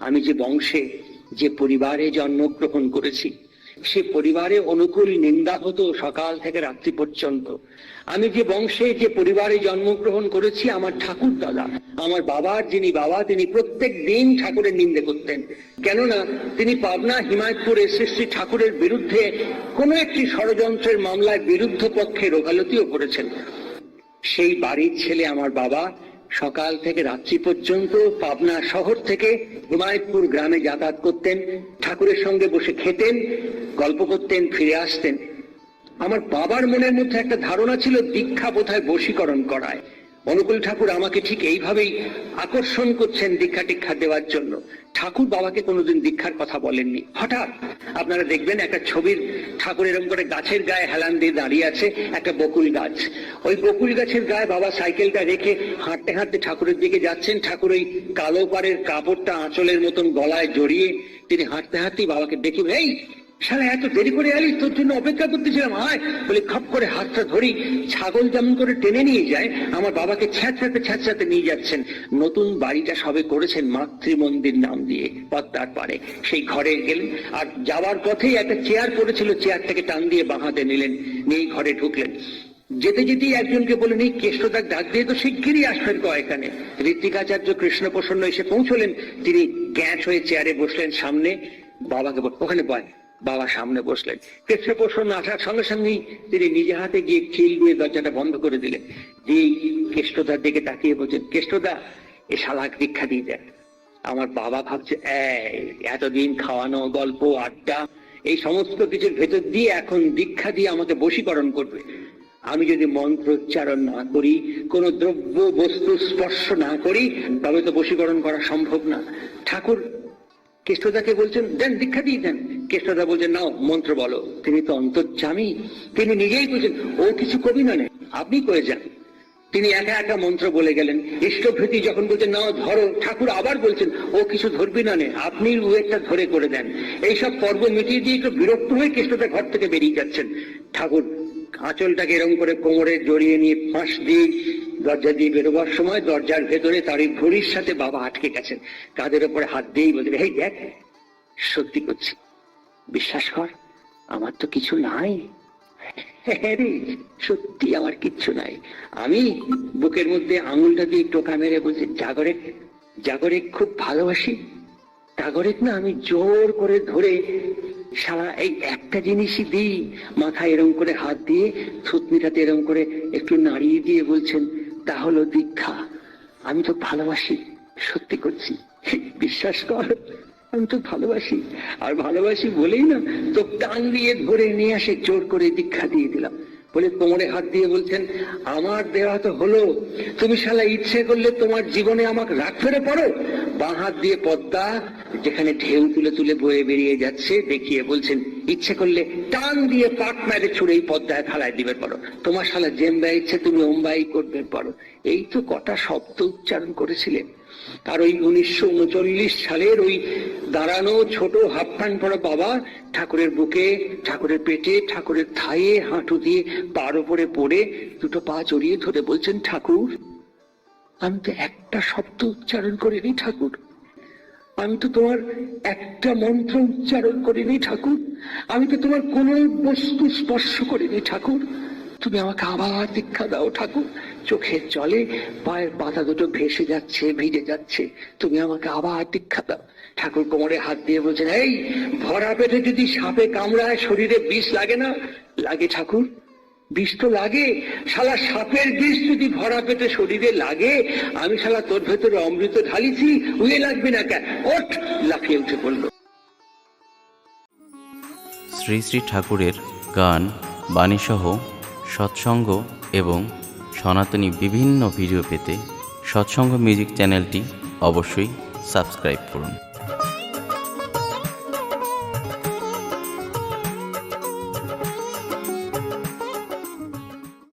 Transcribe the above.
আমি যে বংশে, যে পরিবারে জন্মগ্রহণ করেছি, সে পরিবারে অনুকূল নিন্দা হতো সকাল থেকে রাত্রি পর্যন্ত। আমি যে বংশে, যে পরিবারে জন্মগ্রহণ করেছি, আমার ঠাকুর দাদা, আমার বাবার যিনি বাবা, তিনি প্রত্যেক দিন ঠাকুরের নিন্দে করতেন। কেননা, তিনি পাবনা হিমায়তপুরে শ্রী ঠাকুরের বিরুদ্ধে কোনো একটি ষড়যন্ত্রের মামলায় বিরুদ্ধ পক্ষে রোগালতিও করেছেন। সেই বাড়ির ছেলে আমার বাবা সকাল থেকে রাত্রি পর্যন্ত পাবনা শহর থেকে হুমায়তপুর গ্রামে যাতায়াত করতেন, ঠাকুরের সঙ্গে বসে খেতেন, গল্প করতেন, ফিরে আসতেন। আমার বাবার মনের মধ্যে একটা ধারণা ছিল দীক্ষা বোধহয় বশীকরণ করায়। অনুকূল ঠাকুর আমাকে ঠিক এইভাবেই আকর্ষণ করছেন দীক্ষা টিক্ষা দেওয়ার জন্য। ঠাকুর বাবাকে কোনোদিন দীক্ষার কথা বলেননি। হঠাৎ আপনারা দেখবেন একটা ছবির ঠাকুর এরকম করে গাছের গায়ে হেলান দিয়ে দাঁড়িয়ে আছে একটা বকুল গাছ। ওই বকুল গাছের গায়ে বাবা সাইকেলটা রেখে হাঁটতে হাঁটতে ঠাকুরের দিকে যাচ্ছেন। ঠাকুর ওই কালো পাড়ের কাপড়টা আঁচলের মতন গলায় জড়িয়ে তিনি হাঁটতে হাঁটতেই বাবাকে দেখে এই শালা, এত দেরি করে আলিস তোর জন্য অপেক্ষা করতেছিলাম। আয়, বলে খপ করে হাতটা ধরি, ছাগল যেমন করে টেনে নিয়ে যায়। আমার বাবাকে ছ্যাঁচড়াতে ছ্যাঁচড়াতে নিয়ে যাচ্ছেন। নতুন বাড়িটা সবে করেছেন মাতৃ মন্দির নাম দিয়ে, পদ্মার পারে সেই ঘরে গেলেন, আর যাওয়ার পথেই একটা চেয়ার পড়েছিল, চেয়ারটাকে টান দিয়ে বাঁহাতে নিলেন। নিয়ে ঘরে ঢুকলেন। যেতে যেতেই একজনকে বলেন এই কেষ্টদাক ডাক দিয়ে তো শিগগিরই আসবেন ক এখানে ঋত্বিকাচার্য কৃষ্ণপ্রসন্ন এসে পৌঁছলেন। তিনি গ্যাস হয়ে চেয়ারে বসলেন সামনে। বাবাকে ওখানে বয় বাবা সামনে বসলেন। কৃষ্ণপ্রসন্ন আসার সঙ্গে সঙ্গেই তিনি নিজে হাতে গিয়ে খিল দিয়ে দরজাটা বন্ধ করে দিলেন। দিয়ে কেষ্টদার দিকে তাকিয়ে বলছেন, কেষ্টদা, এ শালাক দীক্ষা দিয়ে দেন। আমার বাবা ভাবছে এতদিন খাওয়ানো, গল্প, আড্ডা, এই সমস্ত কিছুর ভেতর দিয়ে এখন দীক্ষা দিয়ে আমাকে বশীকরণ করবে। আমি যদি মন্ত্র উচ্চারণ না করি, কোন দ্রব্য, বস্তু স্পর্শ না করি, তবে তো বশীকরণ করা সম্ভব না। ঠাকুর, কেষ্টদাকে বলছেন, দেন, দীক্ষা দিয়ে দেন। কেষ্টদা বলছেন, নাও, মন্ত্র বলো। তিনি তো অন্তর্জামী। তিনি নিজেই বলছেন, ও কিছু কবি নয়, আপনি করে যান। তিনি একা একা মন্ত্র বলে গেলেন। ইষ্টভৃতি যখন বলছেন, নাও, ধরো। ঠাকুর আবার বলছেন, ও কিছু ধরবি না আপনি ওয়েটটা ধরে করে দেন। এইসব পর্ব মিটিয়ে দিয়ে একটু বিরক্ত হয়ে কেষ্টদা ঘর থেকে বেরিয়ে যাচ্ছেন। ঠাকুর আঁচলটাকে এরম করে কোমরে জড়িয়ে নিয়ে ফাঁস দিয়ে দরজা দিয়ে বেরোবার সময় দরজার ভেতরে তার ঘড়ির সাথে বাবা আটকে গেছেন। কাদের ওপরে হাত দিয়েই বলতে এই দেখ, সত্যি করছি। বিশ্বাস কর, আমার তো কিছু নাই। হ্যাঁ সত্যি আমার কিচ্ছু নাই। আমি বুকের মধ্যে আঙুলটা দিয়ে টোকা মেরে বলছি, জাগরে জাগরে খুব ভালোবাসি। জাগরে না আমি জোর করে ধরে সারা এই একটা জিনিসই দিই। মাথায় এরম করে হাত দিয়ে থুতনিটাতে এরম করে একটু নাড়িয়ে দিয়ে বলছেন, তা হলো দীক্ষা। আমি তো ভালোবাসি, সত্যি করছি। বিশ্বাস কর আমি তো ভালোবাসি। আর ভালোবাসি বলেই না, তো টান দিয়ে ধরে নিয়ে আসে জোর করে দীক্ষা দিয়ে দিলাম। বলে কোমরে হাত দিয়ে বলছেন, আমার দেওয়া তো হলো। তুমি শালা ইচ্ছে করলে তোমার জীবনে আমাকে রাগ ফেরে পড়ো। বাঁ হাত দিয়ে পদ্মা, যেখানে ঢেউ তুলে তুলে বয়ে বেরিয়ে যাচ্ছে, দেখিয়ে বলছেন, ইচ্ছে করলে টান দিয়ে পাট মেরে ছুড়ে এই পদ্মায় ফেলায় দিবে পারো তোমার শালা জেম্বা ইচ্ছে, তুমি ওম্বাই করবে পারো এই তো কটা শব্দ উচ্চারণ করেছিলেন। আর ওই উনিশশো উনচল্লিশ সালের ওই দাঁড়ানো ছোট হাফ প্যান্ট পরা বাবা ঠাকুরের বুকে, ঠাকুরের পেটে, ঠাকুরের থায়ে হাঁটু দিয়ে পার উপরে পড়ে দুটো পা জড়িয়ে ধরে বলছেন, ঠাকুর, আমি তো একটা শব্দ উচ্চারণ করিনি, ঠাকুর। আমি তো তোমার একটা মন্ত্র উচ্চারণ করিনি, ঠাকুর। আমি তো তোমার কোনো বস্তু স্পর্শ করিনি, ঠাকুর। তুমি আমাকে আবার দীক্ষা দাও, ঠাকুর। চোখের জলে পায়ের পাতা দুটো ভেসে যাচ্ছে, ভিজে যাচ্ছে। তুমি আমাকে আবার দীক্ষা দাও। ঠাকুর কোমরে হাত দিয়ে বলছেন, এই ভরা পেটে যদি সাপে কামড়ায়, শরীরে বিষ লাগে না? লাগে ঠাকুর। বিষ তো লাগে। শালা সাপের বিষ যদি ভরা পেটে শরীরে লাগে, আমি শালা তোর ভেতরে অমৃত ঢালিছি উয়ে লাগবে না কেন? ওঠ! লাফিয়ে উঠে পড়ল। শ্রী শ্রী ঠাকুরের গান, বাণীসহ সৎসঙ্গ এবং সনাতনী বিভিন্ন ভিডিও পেতে সৎসঙ্গ মিউজিক চ্যানেলটি অবশ্যই সাবস্ক্রাইব করুন।